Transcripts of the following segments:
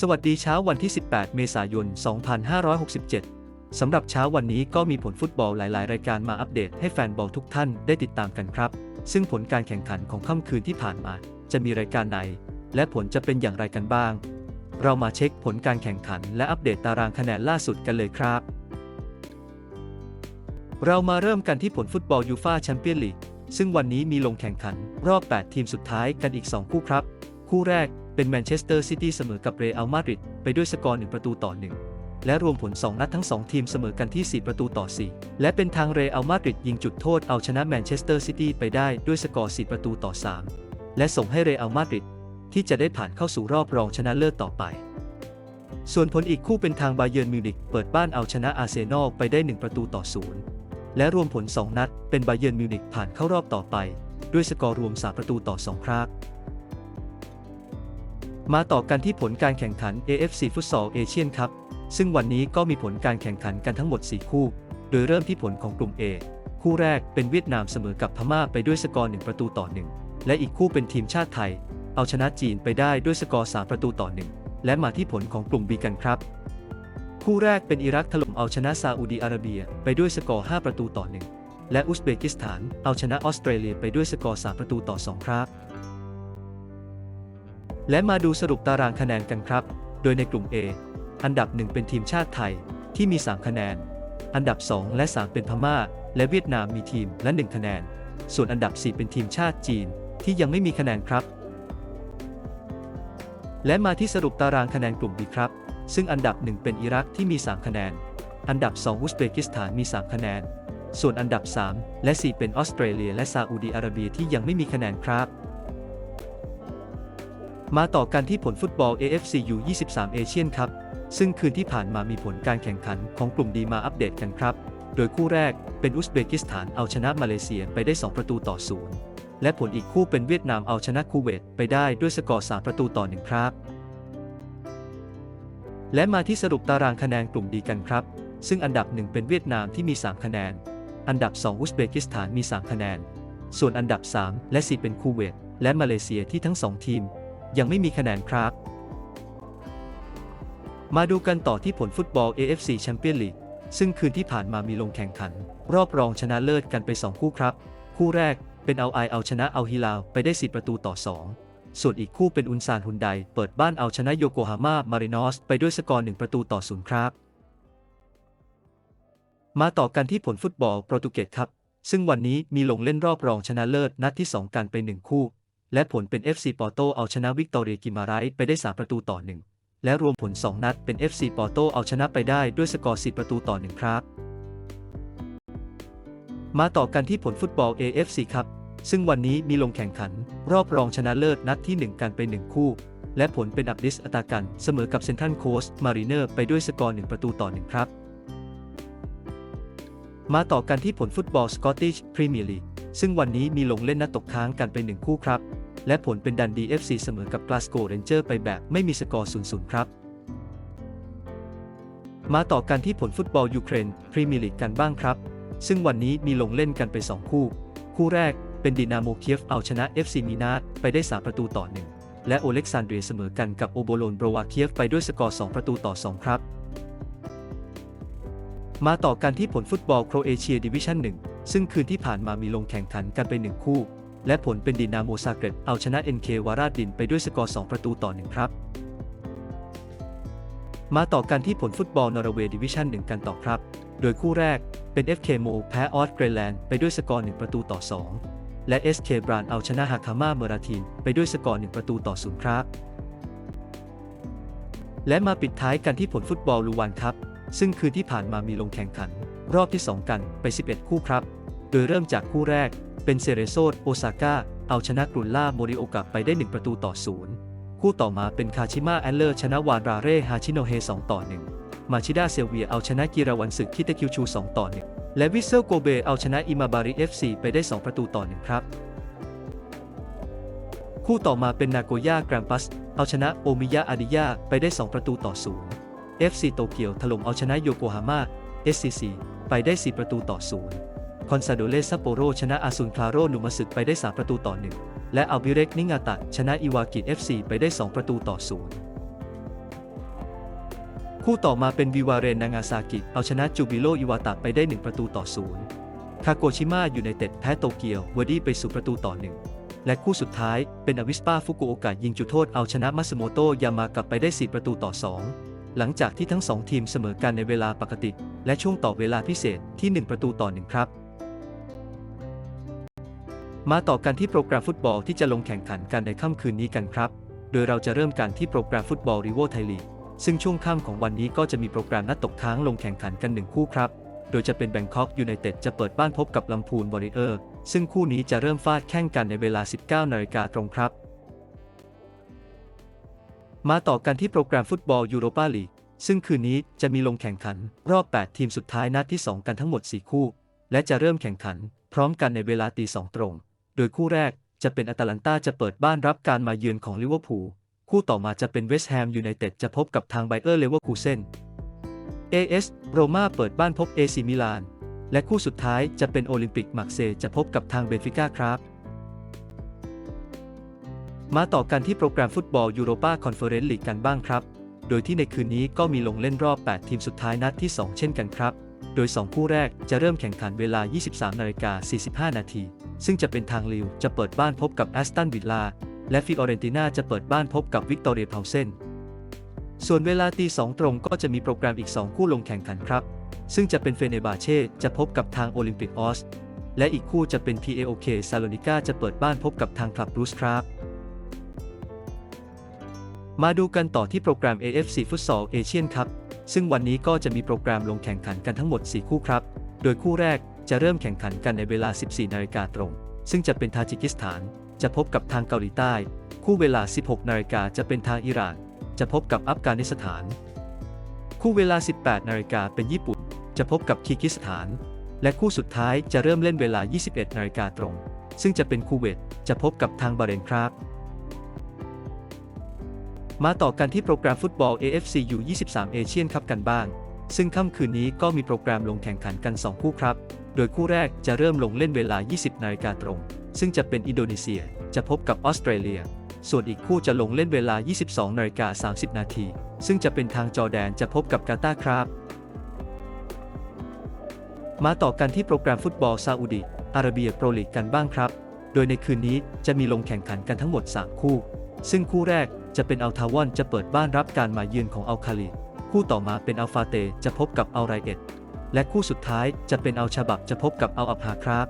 สวัสดีเช้าวันที่ 18 เมษายน 2567 สำหรับเช้าวันนี้ก็มีผลฟุตบอลหลาย ๆ รายการมาอัปเดตให้แฟนบอลทุกท่านได้ติดตามกันครับ ซึ่งผลการแข่งขันของค่ำคืนที่ผ่านมา จะมีรายการไหน และผลจะเป็นอย่างไรกันบ้าง เรามาเช็คผลการแข่งขัน และอัปเดตตารางคะแนนล่าสุดกันเลยครับ เรามาเริ่มกันที่ผลฟุตบอลยูฟาแชมเปี้ยนลีกซึ่งวันนี้มีลงแข่งขัน รอบ 8 ทีมสุดท้ายกันอีก 2 คู่ครับ คู่แรก เป็นแมนเชสเตอร์ซิตี้เสมอกับเรอัลมาดริดไปด้วยสกอร์1ประตูต่อ 1 และรวมผล 2 นัดทั้ง 2 ทีมเสมอกันที่ 4 ประตูต่อ 4 และเป็นทางเรอัลมาดริดยิงจุดโทษเอาชนะแมนเชสเตอร์ซิตี้ไปได้ด้วยสกอร์ 4 ประตูต่อ 3 และส่งให้เรอัลมาดริดที่จะได้ผ่านเข้าสู่รอบรองชนะเลิศต่อไป ส่วนผลอีกคู่เป็นทางบาเยิร์นมิวนิกเปิดบ้านเอาชนะอาร์เซนอลไปได้ 1 ประตูต่อ 0 และรวมผล 2 นัด เป็นบาเยิร์นมิวนิกผ่านเข้ารอบต่อไป ด้วยสกอร์รวม 3 ประตูต่อ 2 ครั้ง มาต่อกันที่ผลการแข่งขัน AFC Futsal Asian Cup ซึ่งวันนี้ก็มีผลการแข่งขันกันทั้งหมด 4 คู่ โดยเริ่มที่ผลของกลุ่ม A คู่แรกเป็นเวียดนามเสมอกับพม่าไปด้วยสกอร์ 1 ประตูต่อ 1 และอีกคู่เป็นทีมชาติไทย เอาชนะจีนไปได้ด้วยสกอร์ 3 ประตูต่อ 1 และมาที่ผลของกลุ่ม B กันครับ คู่แรกเป็นอิรักถล่มเอาชนะซาอุดีอาระเบียไปด้วยสกอร์ 5 ประตูต่อ 1 และอุซเบกิสถานเอาชนะออสเตรเลียไปด้วยสกอร์ 3 ประตูต่อ 2 ครับ และมาดูสรุปตารางคะแนนกันครับ โดยในกลุ่ม A อันดับ 1 เป็นทีมชาติไทยที่มี 3 คะแนน อันดับ 2 และ 3 เป็นพม่า และเวียดนามมีทีมละ 1 คะแนน ส่วนอันดับ 4 เป็นทีมชาติจีนที่ยังไม่มีคะแนนครับ และมาที่สรุปตารางคะแนนกลุ่ม B ครับ ซึ่งอันดับ 1 เป็นอิรักที่มี 3 คะแนน อันดับ 2 อุซเบกิสถานมี 3 คะแนน ส่วนอันดับ 3 และ 4 เป็นออสเตรเลีย และซาอุดีอาระเบียที่ยังไม่มีคะแนนครับ มาต่อกันที่ผลฟุตบอล AFC U23 เอเชียนครับ ซึ่งคืนที่ผ่านมามีผลการแข่งขันของกลุ่มดีมาอัปเดตกันครับ โดยคู่แรกเป็นอุซเบกิสถานเอาชนะมาเลเซียไปได้ 2 ประตูต่อ0และผลอีกคู่เป็นเวียดนามเอาชนะคูเวตไปได้ด้วยสกอร์ 3 ประตูต่อ 1 ครับ และมาที่สรุปตารางคะแนนกลุ่มดีกันครับ ซึ่งอันดับ 1 เป็นเวียดนามที่มี 3 คะแนน อันดับ 2 อุซเบกิสถานมี 3 คะแนน ส่วนอันดับ 3 และ 4 เป็นคูเวตและมาเลเซียที่ทั้ง 2 ทีม ยังไม่มีคะแนนครับ มาดูกันต่อที่ผลฟุตบอล AFC Champions League ซึ่งคืนที่ผ่านมามีลงแข่งขัน รอบรองชนะเลิศกันไป 2 คู่ครับ คู่แรกเป็นเอาไอเอาชนะเอาฮิลาลไปได้ 4 ประตูต่อ 2 ส่วนอีกคู่เป็นอุนซานฮุนไดเปิดบ้านเอาชนะโยโกฮาม่ามารินอสไปด้วยสกอร์ 1 ประตูต่อ 0 ครับ มาต่อกันที่ผลฟุตบอลโปรตุเกสครับ ซึ่งวันนี้มีลงเล่นรอบรองชนะเลิศนัดที่ 2 กันไป 1 คู่ และผลเป็น FC ปอร์โตเอาชนะวิกตอเรียกิมาไรไปได้ 3 ประตูต่อ 1 และรวมผล 2 นัดเป็น FC ปอร์โตเอาชนะไปได้ด้วยสกอร์4ประตูต่อ 1 ครับ มาต่อกันที่ผลฟุตบอล AFC ครับ ซึ่งวันนี้มีลงแข่งขัน รอบรองชนะเลิศนัดที่ 1 กันไป 1 คู่ และผลเป็นอับดิสอัตากัน เสมอกับเซนทรัลโคสมารีเนอร์ไปด้วยสกอร์ 1 ประตูต่อ 1 ครับมาต่อกันที่ผลฟุตบอลสกอตติชพรีเมียร์ลีกซึ่งวันนี้มีลงเล่นนัดตกค้างกันไป1คู่ครับ และผลเป็นดันดี FC เสมอกับกลาสโกเรนเจอร์ไปแบบไม่มีสกอร์0-0 ครับ มาต่อกันที่ผลฟุตบอลยูเครนพรีเมียร์ลีกกันบ้างครับ ซึ่งวันนี้มีลงเล่นกันไป 2 คู่ คู่แรกเป็นดินาโมเคียฟเอาชนะ FC มีนาตไปได้ 3 ประตูต่อ 1 และโอเล็กซานเดรียเสมอกันกับโอโบโลนโบรวาเคียฟไปด้วยสกอร์ 2 ประตูต่อ 2 ครับ มาต่อกันที่ผลฟุตบอลโครเอเชียดิวิชั่น1ซึ่งคืนที่ผ่านมามีลงแข่งขันกันไป 1 คู่ และผลเป็นดินาโมซาเกรตเอาชนะ NK วาราดินไปด้วยสกอร์ 2 ประตูต่อ 1 ครับ มาต่อกันที่ผลฟุตบอลนอร์เวย์ดิวิชั่น 1 กันต่อครับ โดยคู่แรกเป็น FK โมแพ้ออสเกรแลนด์ไปด้วยสกอร์ 1 ประตูต่อ 2 และ SK บรานเอาชนะฮาคาม่าเมอราทีนไปด้วยสกอร์ 1 ประตูต่อ 0 ครับ และมาปิดท้ายกันที่ผลฟุตบอลลูวันครับ ซึ่งคืนที่ผ่านมามีลงแข่งขัน รอบที่ 2 กันไป 11 คู่ครับ โดยเริ่มจากคู่แรก เป็นเซเรโซดโอซาก้าเอาชนะกรุนล่าโมริโอกะไปได้ 1 ประตูต่อ0คู่ต่อมาเป็นคาชิมะแอนเลอร์ชนะวานราเร่ฮาชิโนเฮ2ต่อ1มาชิดาเซเวียเอาชนะกิราวันสึกคิตาคิวชู 2 ต่อ 1 และวิเซลโกเบเอาชนะอิมาบาริ FC ไปได้ 2 ประตูต่อ 1 ครับ คู่ต่อมาเป็นนาโกย่าแกรมปัส เอาชนะโอมิยะอาดิยาไปได้ 2 ประตูต่อ0 FC โตเกียวถล่มเอาชนะโยโกฮาม่า SCC ไปได้ 4 ประตูต่อ0 คอนซาโดเลซัปโปโรชนะอาซุนคลาโรนุมาสึกไปได้ 3 ประตูต่อ 1 และอัลบิเรกนิงาตะชนะอิวากิ FC ไปได้ 2 ประตูต่อ 0 คู่ต่อมาเป็นวิวาเรนนางาซากิ เอาชนะจูบิโลอิวาตะไปได้ 1 ประตูต่อศูนย์คาโกชิมะยูไนเต็ดแพ้โตเกียวเวอร์ดี้ไปสู่ประตูต่อหนึ่งและคู่สุดท้ายเป็นอวิสปาฟุกุโอกะยิงจุดโทษเอาชนะมัสโมโตยามากลับไปได้ 4 ประตูต่อ 2หลังจากที่ทั้ง 2 ทีมเสมอกันในเวลาปกติ และช่วงต่อเวลาพิเศษที่ 1 ประตูต่อ 1 ครับ มาต่อกันที่โปรแกรมฟุตบอลที่จะลงแข่งขันกันในค่ำคืนนี้กันครับ โดยเราจะเริ่มกันที่โปรแกรมฟุตบอลริโวไทยลีก ซึ่งช่วงค่ำของวันนี้ก็จะมีโปรแกรมนัดตกค้างลงแข่งขันกันหนึ่งคู่ครับ โดยจะเป็นแบงคอกยูไนเต็ดจะเปิดบ้านพบกับลำพูนวอริเออร์ ซึ่งคู่นี้จะเริ่มฟาดแข่งกันในเวลา 19นาฬิกาตรงครับ มาต่อกันที่โปรแกรมฟุตบอลยูโรปาลีก ซึ่งคืนนี้จะมีลงแข่งขัน รอบ 8 ทีมสุดท้ายนัดที่ 2 กันทั้งหมด 4 คู่ และจะเริ่มแข่งขัน พร้อมกันในเวลาตีสองตรง โดยคู่แรกจะเป็นอาตาลันตาจะเปิดบ้านรับการมาเยือนของลิเวอร์พูล คู่ต่อมาจะเป็นเวสต์แฮมยูไนเต็ดจะพบกับทางไบเออร์เลเวอร์คูเซน AS โรม่าเปิดบ้านพบ AC มิลาน และคู่สุดท้ายจะเป็นโอลิมปิกมาร์เซจะพบกับทางเบนฟิก้าครับมาต่อกันที่โปรแกรมฟุตบอลยูโรปาคอนเฟอเรนซ์ลีกกันบ้างครับ โดยที่ในคืนนี้ก็มีลงเล่นรอบ 8 ทีมสุดท้ายนัดที่ 2 เช่นกันครับ โดย 2 คู่แรกจะเริ่มแข่งขันเวลา 23นาฬิกา45 นาที ซึ่งจะเป็นทางลิวจะเปิดบ้านพบกับแอสตันวิลลาและฟิออเรนติน่าจะเปิดบ้านพบกับวิกตอเรียเพาเซนส่วนเวลาตีสองตรงก็จะมีโปรแกรมอีก 2 คู่ลงแข่งขันครับ ซึ่งจะเป็นเฟเนบาเช่จะพบกับทางโอลิมปิกออส และอีกคู่จะเป็น PAOK ซาโลนิกาจะเปิดบ้านพบกับทางคลับรูสครับ มาดูกันต่อที่โปรแกรม AFC ฟุตซอลเอเชียนครับ ซึ่งวันนี้ก็จะมีโปรแกรมลงแข่งขันกันทั้งหมด 4 คู่ครับ โดยคู่แรกจะเริ่มแข่งขันกันในเวลา 14 นาฬิกาตรง ซึ่งจะเป็นทาจิกิสถาน จะพบกับทางเกาหลีใต้ คู่เวลา 16 นาฬิกาจะเป็นทางอิหร่าน จะพบกับอัฟกานิสถาน คู่เวลา 18 นาฬิกาเป็นญี่ปุ่น จะพบกับคีกิสถาน และคู่สุดท้ายจะเริ่มเล่นเวลา 21 นาฬิกาตรง ซึ่งจะเป็นคูเวต จะพบกับทางบาเรนครับ มาต่อกันที่โปรแกรมฟุตบอล AFC U23 เอเชียนคัพกันบ้าง ซึ่งค่ำคืนนี้ก็มีโปรแกรมลงแข่งขันกัน 2 คู่ครับ โดยคู่แรกจะเริ่มลงเล่นเวลา 20 นาฬิกาตรง ซึ่งจะเป็นอินโดนีเซีย จะพบกับออสเตรเลีย ส่วนอีกคู่จะลงเล่นเวลา 22 นาฬิกา 30 นาที ซึ่งจะเป็นทางจอแดนจะพบกับกาตาร์ครับ มาต่อกันที่โปรแกรมฟุตบอลซาอุดิอาระเบียโปรลีกกันบ้างครับ โดยในคืนนี้จะมีลงแข่งขันกันทั้งหมด 3 คู่ ซึ่งคู่แรกจะเป็นอัลทาวอนจะเปิดบ้านรับการมาเยือนของอัลคาลีคู่ต่อมาเป็นอัลฟาเตจะพบกับอัลไรเอ็ดและคู่สุดท้ายจะเป็นอัลชาบับจะพบกับอัลอับฮาครับ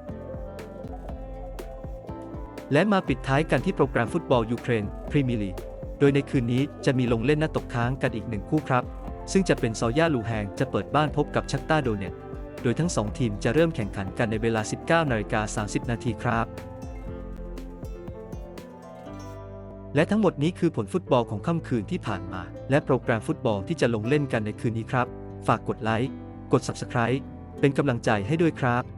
และมาปิดท้ายกันที่โปรแกรมฟุตบอลยูเครนพรีเมียร์ลีก โดยในคืนนี้จะมีลงเล่นนัดตกค้างกันอีกหนึ่งคู่ครับ ซึ่งจะเป็นซอย่าลูแฮงจะเปิดบ้านพบกับชักตาโดเนต โดยทั้ง 2 ทีมจะเริ่มแข่งขันกันในเวลา 19นาฬิกา30 นาทีครับ และทั้งหมดนี้คือผลฟุตบอลของค่ำคืนที่ผ่านมา และโปรแกรมฟุตบอลที่จะลงเล่นกันในคืนนี้ครับ ฝากกดไลค์ กด Subscribe เป็นกำลังใจให้ด้วยครับ